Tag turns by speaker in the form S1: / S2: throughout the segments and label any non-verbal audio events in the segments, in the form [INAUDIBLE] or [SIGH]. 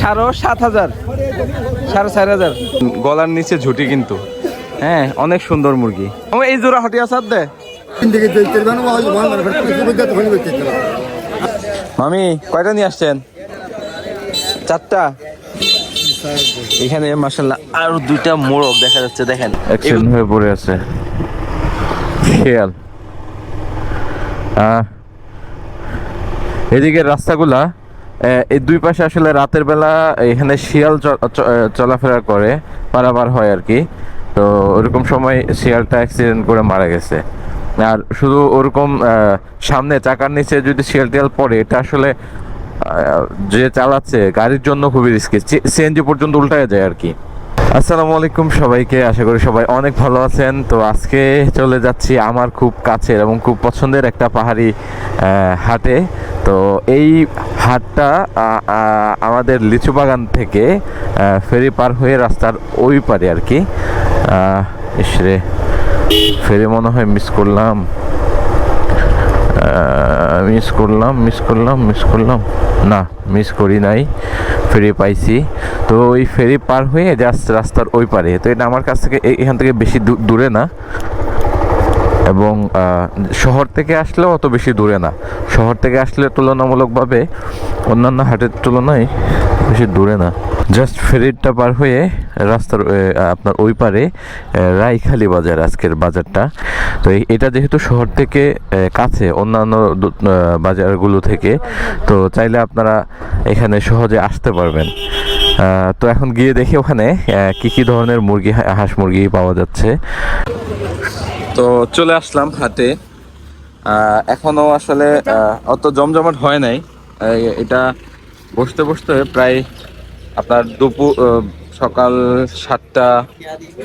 S1: সাড়ে সাত হাজার সাড়ে চার হাজার। গলার নিচে ঝুটি কিন্তু। হ্যাঁ অনেক সুন্দর মুরগি। এই জোড়া হটিয়া সাত দে। মামি কয়টা নিয়ে আসছেন? চারটা? এখানে মাসাল্লাহ আরও দুইটা মোরগ দেখা যাচ্ছে দেখেন। অ্যাক্সিডেন্ট হয়ে পড়ে আছে। খেয়াল। এদিকে রাস্তাগুলা এই দুই পাশে আসলে রাতের বেলা এখানে শিয়াল চলাফেরা করে পারাবার হয় আর কি। তো ওরকম সময় শিয়ালটা অ্যাক্সিডেন্ট করে মারা গেছে। আর শুধু ওরকম সামনে চাকার নিচে যদি শিয়াল টিয়াল পড়ে, এটা আসলে যে চালাচ্ছে, গাড়ির জন্য খুবই রিস্কি সিএনজি পর্যন্ত উল্টায় যায় আর কি। আসসালামু আলাইকুম সবাইকে, আশা করি সবাই অনেক ভালো আছেন। তো আজকে চলে যাচ্ছি আমার খুব কাছের এবং খুব পছন্দের একটা পাহাড়ি হাটে। তো এই হাটটা আমাদের লিচু বাগান থেকে ফেরি পার হয়ে রাস্তার ওই পারে আর কি। ইসরে, ফেরি মনে হয় মিস করলাম। মিস করলাম মিস করলাম মিস করলাম। না মিস করি নাই। ফেরি পাইছি। তো ওই ফেরি পার হয়ে জাস্ট রাস্তার ওই পারে। তো এটা আমার কাছ থেকে এখান থেকে বেশি দূরে না। এবং শহর থেকে আসলেও অত বেশি দূরে না। শহর থেকে আসলে তুলনামূলকভাবে অন্যান্য হাটের তুলনায় বেশি দূরে না। জাস্ট ফেরিটা পার হয়ে রাস্তার আপনার ওই পারে এ, রাইখালি বাজার আজকের বাজারটা। তো এটা যেহেতু শহর থেকে কাছে অন্যান্য বাজারগুলো থেকে তো চাইলে আপনারা এখানে সহজে আসতে পারবেন। তো এখন গিয়ে দেখি ওখানে কি কি ধরনের মুরগি হাঁস মুরগি পাওয়া যাচ্ছে। তো চলে আসলাম হাটে। এখনও আসলে অত জমজমাট হয় নাই। এটা বসতে বসতে প্রায় আপনার দুপুর সকাল সাতটা,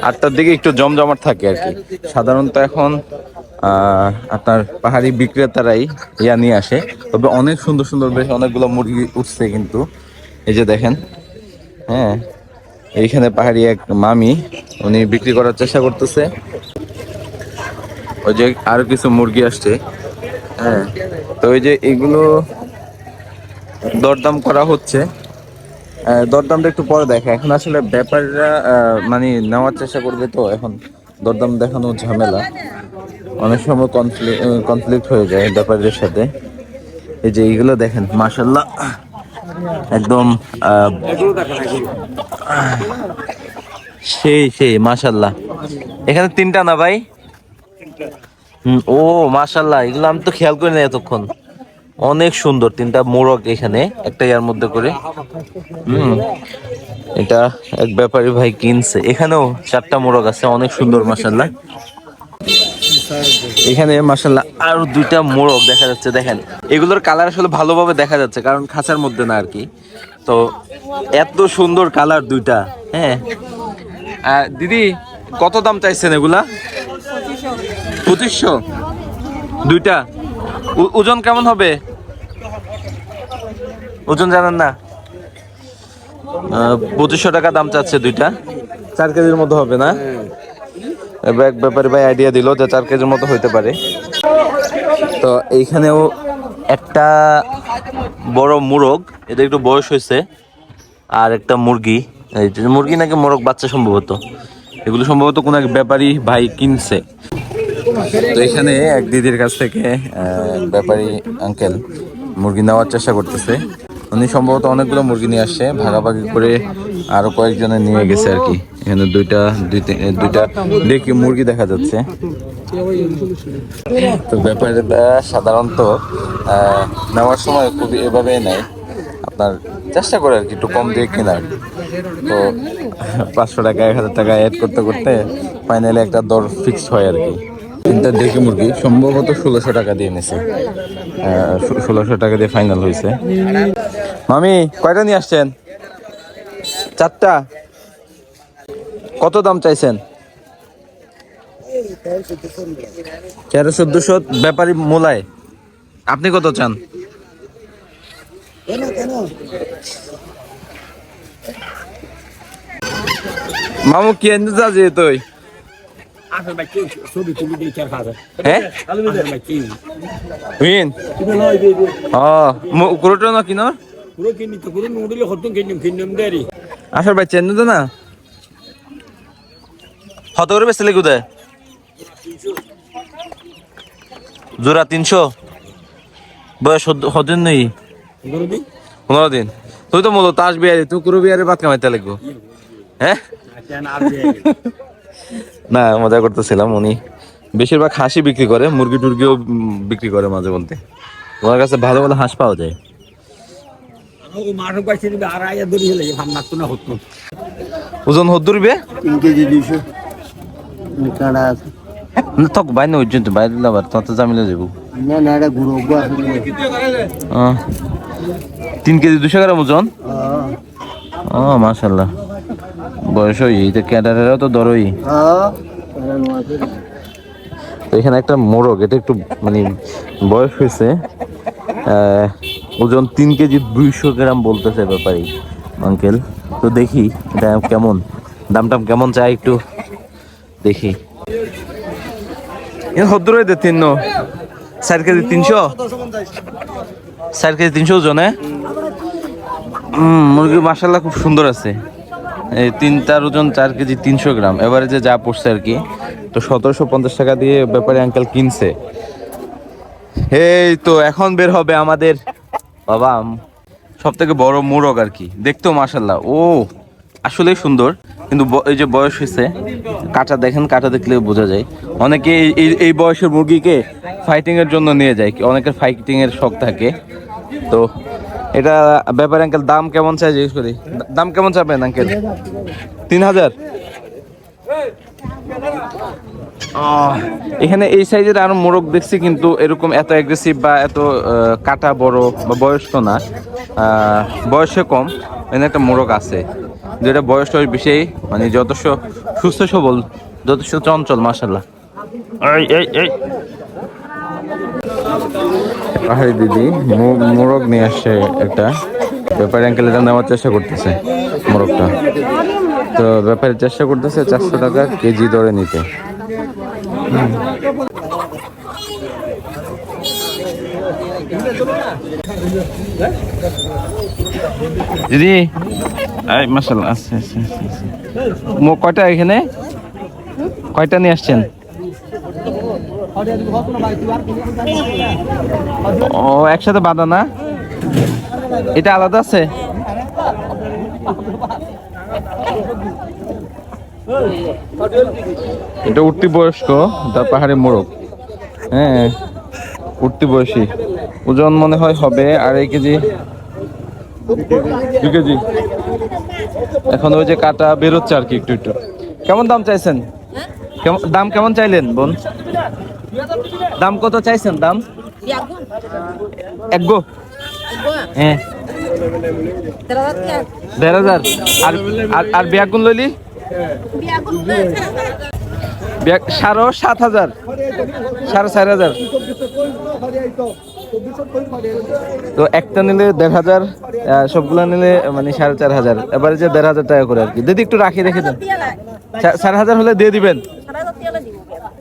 S1: আটটার দিকে একটু জমজমাট থাকে আর কি। সাধারণত এখন আপনার পাহাড়ি বিক্রেতারাই ইয়া নিয়ে আসে। তবে অনেক সুন্দর সুন্দর বেশ অনেকগুলো মুরগি উঠছে কিন্তু। এই যে দেখেন হ্যাঁ এইখানে পাহাড়ি এক মামি, উনি বিক্রি করার চেষ্টা করতেছে। ওই যে আরও কিছু মুরগি আসছে হ্যাঁ। তো ওই যে এগুলো দরদাম করা হচ্ছে। দরদামটা একটু পরে দেখা। এখন আসলে ব্যাপাররা মানে নেওয়ার চেষ্টা করবে তো, এখন দরদাম দেখানো ঝামেলা। অনেক সময় কনফ্লিক্ট কনফ্লিক্ট হয়ে যায় ব্যাপারীদের সাথে। এই যে এইগুলো দেখেন মাসাল্লাহ একদম সেই সেই মাশাল্লাহ এখানে তিনটা না ভাই? ও মাশাল্লাহ এগুলো আমি তো খেয়াল করি না এতক্ষণ। অনেক সুন্দর তিনটা মোরগ এখানে, একটা ইয়ার মধ্যে করে। হুম, এটা এক ব্যাপারী ভাই কিনছে। এখানেও চারটা মোরগ আছে, অনেক সুন্দর মাশাল্লাহ এখানে মাশাল্লাহ আরও দুইটা মোরগ দেখা যাচ্ছে, দেখেন। এগুলোর কালার আসলে ভালোভাবে দেখা যাচ্ছে, কারণ খাঁচার মধ্যে না আর কি। তো, এত সুন্দর কালার দুইটা হ্যাঁ। দিদি, কত দাম চাইছেন এগুলা? পঁচিশশো। দুইটা। ওজন কেমন হবে? ওজন জানেন না? পঁচিশশো টাকা দাম চাচ্ছে দুইটা। চার কেজির মতো হবে না? এবার এক ব্যাপারে ভাই আইডিয়া দিল যে চার কেজির মতো হইতে পারে। তো এইখানেও একটা বড় মুরগ এটা একটু বয়স হয়েছে আর একটা মুরগি। মুরগি নাকি মোরগ বাচ্চা সম্ভবত। এগুলো সম্ভবত কোনো এক ব্যাপারী ভাই কিনছে। তো এখানে এক দিদির কাছ থেকে ব্যাপারী আঙ্কেল মুরগি নেওয়ার চেষ্টা করতেছে। উনি সম্ভবত অনেকগুলো মুরগি নিয়ে আসছে, ভাগাভাগি করে আরও কয়েকজনে নিয়ে গেছে আর কি। এখানে দুইটা দুইটা দেখি মুরগি দেখা যাচ্ছে। তো ব্যাপারীরা সাধারণত নেওয়ার সময় খুবই এভাবেই নেয়। আপনার চেষ্টা করে আর কি, একটু কম দিয়ে কেনার। তো পাঁচশো টাকা, এক হাজার টাকা অ্যাড করতে করতে ফাইনালি একটা দর ফিক্সড হয় আর কি। তিনটা ডেকে মুরগি, সম্ভবত ষোলোশো টাকা দিয়ে নিছে ষোলোশো টাকা দিয়ে ফাইনাল হয়েছে। মামি কয়টা নিয়ে আসছেন? চারটা। কত দাম চাইছেন? তেরো চোদ্দশো ব্যাপারী মোলায়। আপনি কত চান? মামু কি এনে যা যে তুই. হ্যাঁ? কিনো?
S2: পুরো কিনি তো পুরো নুডলে হতুন কিনিম কিনিম দেরি।
S1: আসর ভাই চেন তো না? কত করে বেচলে কোথায়? জোড়া তিনশো। বয়স হদিন নেই? পনেরো দিন। তুই তো মূলত আসবি আর তুই কুরু বিয়ারে ভাত কামাইতে লাগবো। হ্যাঁ? [LAUGHS]
S2: না
S1: মজা করতেছিলাম উনি। বেশিরভাগ হাঁসি বিক্রি করে মুরগি টুরগিও বিক্রি করে মাঝে মধ্যে। ওনার কাছে ভালো ভালো হাঁস পাওয়া যায়।
S2: না
S1: ওজন হদ্দুর বে
S3: তিন কেজি দুইশো। কাঁড়া আছে।
S1: না তক বাইরে ওই জন্য বাইরে দিলে তোমার তো জামিলে যাব
S3: না না এটা গুঁড়ো
S1: আহ, তিন কেজি দুশো গ্রাম ওজন? ও মাশাল্লাহ বয়স ওই তো ক্যাডারেরও তো দরই তো এখানে একটা মোরগ এটা একটু মানে বয়স হয়েছে আহ, ওজন তিন কেজি দুইশো গ্রাম বলতেছে ব্যাপারী আঙ্কেল তো দেখি, এটা কেমন? দাম টাম কেমন চাই একটু দেখি। হদ্দুর দে তিন চার কেজি তিনশো? চার কেজি তিনশো ওজনে মুরগি মাসাল্লাহ খুব সুন্দর আছে। এই তিনটার ওজন চার কেজি তিনশো গ্রাম। এবারে যে যা পড়ছে আর কি, তো সতেরোশো পঞ্চাশ টাকা দিয়ে ব্যাপারে আঙ্কেল কিনছে। এই তো, এখন বের হবে আমাদের বাবা সব থেকে বড় মোরগ আর কি। দেখতেও মাসাল্লাহ ও, আসলেই সুন্দর। কিন্তু এই যে বয়স হয়েছে, কাটা দেখেন, কাটা দেখলে বোঝা যায়। অনেকে এই- এই বয়সের মুরগিকে ফাইটিং এর জন্য নিয়ে যায়। অনেকের ফাইটিং এর শখ থাকে। তো এটা ব্যাপারে আঙ্কেল দাম কেমন চাই জিজ্ঞেস করি? দাম কেমন চাবেন আঙ্কেল তিন হাজার? এখানে এই সাইজের আরও মোরগ দেখছি কিন্তু এরকম এত অ্যাগ্রেসিভ বা এত কাটা বড় বা বয়স্ক না। বয়সে কম এখানে একটা মোরগ আছে যেটা বয়স টয়স বেশি মানে যথেষ্ট সুস্থ সবল যথেষ্ট চঞ্চল মাসাল্লাহ এই এই এই। আরে দিদি মোরগ নিয়ে আসছে একটা। ব্যাপারে আঙ্কেল এটা নেওয়ার চেষ্টা করতেছে মোরগটা। তো ব্যাপারে চেষ্টা করতেছে চারশো টাকা কেজি দরে নিতে। দিদি এই মাসাল্লাহ আচ্ছা আচ্ছা আচ্ছা, আচ্ছা। মো কয়টা এখানে? কয়টা নিয়ে আসছেন? ও একসাথে বাঁধা না? এটা আলাদা আছে? এটা উঠতি বয়স্ক তার পাহাড়ে মোরগ। হ্যাঁ উঠতি বয়সী। ওজন মনে হয় হবে আড়াই কেজি। দু কেজি। এখন ওই যে কাটা বেরোচ্ছে আর কি একটু একটু। কেমন দাম চাইছেন? দাম কেমন চাইলেন, বোন? দাম কত চাইছেন, দাম? এক গো। হ্যাঁ। দেড় হাজার। আর আর- বিয়াগুন লইলি? সাড়ে সাত হাজার। সাড়ে চার হাজার। তো একটা নিলে দেড় হাজার সবগুলা নিলে মানে সাড়ে চার হাজার। এবারে যে দেড় হাজার টাকা করে আর কি। দিদি একটু রাখি রেখে দেন। চার হাজার হলে দিয়ে দিবেন?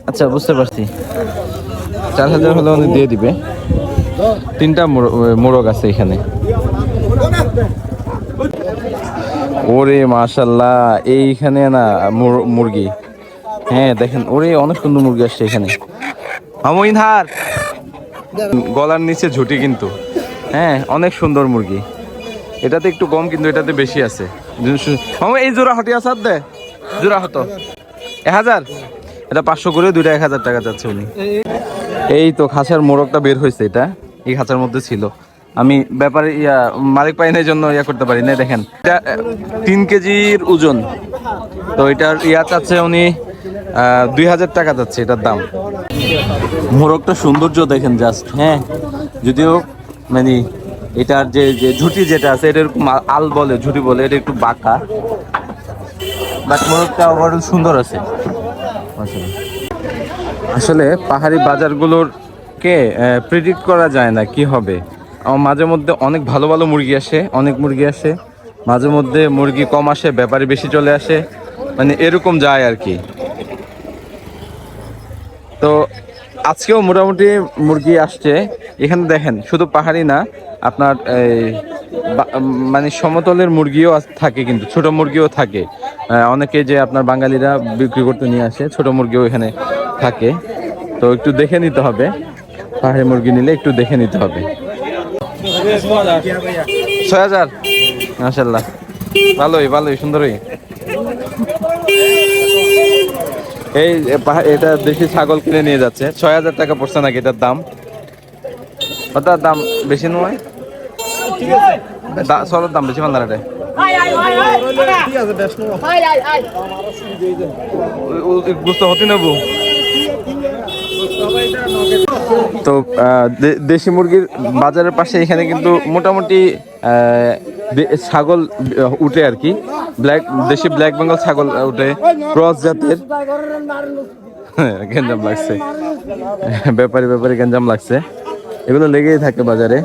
S1: আচ্ছা বুঝতে পারছি। চার হাজার হলে উনি দিয়ে দিবে। তিনটা মোরগ আছে এখানে। ওরে মাশাল্লাহ এইখানে না মুর- মুরগি। হ্যাঁ দেখেন ওরে অনেক সুন্দর মুরগি আসছে এখানে। হার। গলার নিচে ঝুটি কিন্তু। হ্যাঁ অনেক সুন্দর মুরগি। এটাতে একটু কম কিন্তু এটাতে বেশি আছে। এই জোড়া হটি আসার দে। জোড়া হতো। এক হাজার? এটা পাঁচশো করে দুইটা এক হাজার টাকা যাচ্ছে উনি। এই তো খাঁচার মোরগটা বের হয়েছে এটা। এই খাঁচার মধ্যে ছিল। আমি ব্যাপারে ইয়া, মালিক পাই না জন্য ইয়া করতে পারি, না দেখেন। এটা তিন কেজির ওজন। তো এটার ইয়া চাচ্ছে উনি দুই হাজার টাকা যাচ্ছে এটার দাম। মোরগটা সৌন্দর্য দেখেন জাস্ট হ্যাঁ? যদিও মানে এটার যে যে ঝুটি যেটা আছে, এটা এরকম আল বলে, ঝুটি বলে, এটা একটু বাঁকা। বাট মোরগটা ওভারঅল সুন্দর আছে। আসলে পাহাড়ি বাজারগুলোর কে প্রেডিক্ট করা যায় না কি হবে। মাঝে মধ্যে অনেক ভালো ভালো মুরগি আসে, অনেক মুরগি আসে। মাঝে মধ্যে মুরগি কম আসে, ব্যাপারে বেশি চলে আসে। মানে এরকম যায় আর কি। তো আজকেও মোটামুটি মুরগি আসছে। এখানে দেখেন, শুধু পাহাড়ি না, আপনার মানে সমতলের মুরগিও থাকে কিন্তু, ছোট মুরগিও থাকে। অনেকে যে আপনার বাঙালিরা বিক্রি করতে নিয়ে আসে, ছোট মুরগিও এখানে থাকে। তো একটু দেখে নিতে হবে। পাহাড়ি মুরগি নিলে একটু দেখে নিতে হবে। ছয় হাজার? মাসাল্লাহ ভালোই ভালোই, সুন্দরই। এই এটা দেশি ছাগল কিনে নিয়ে যাচ্ছে। ছয় হাজার টাকা পড়ছে নাকি এটার দাম? ওটার দাম বেশি নয়? সরের দাম বেশি মান্দার এটা বুঝতে হতে নেব তো দেশি মুরগির বাজারের পাশে এখানে কিন্তু মোটামুটি ছাগল উঠে আর কি। ব্ল্যাক, দেশি ব্ল্যাক বেঙ্গল ছাগল উঠে। ক্রস জাতের। গেঞ্জাম লাগছে। ব্যাপারী ব্যাপারী গেঞ্জাম লাগছে। এগুলো লেগেই থাকে বাজারে।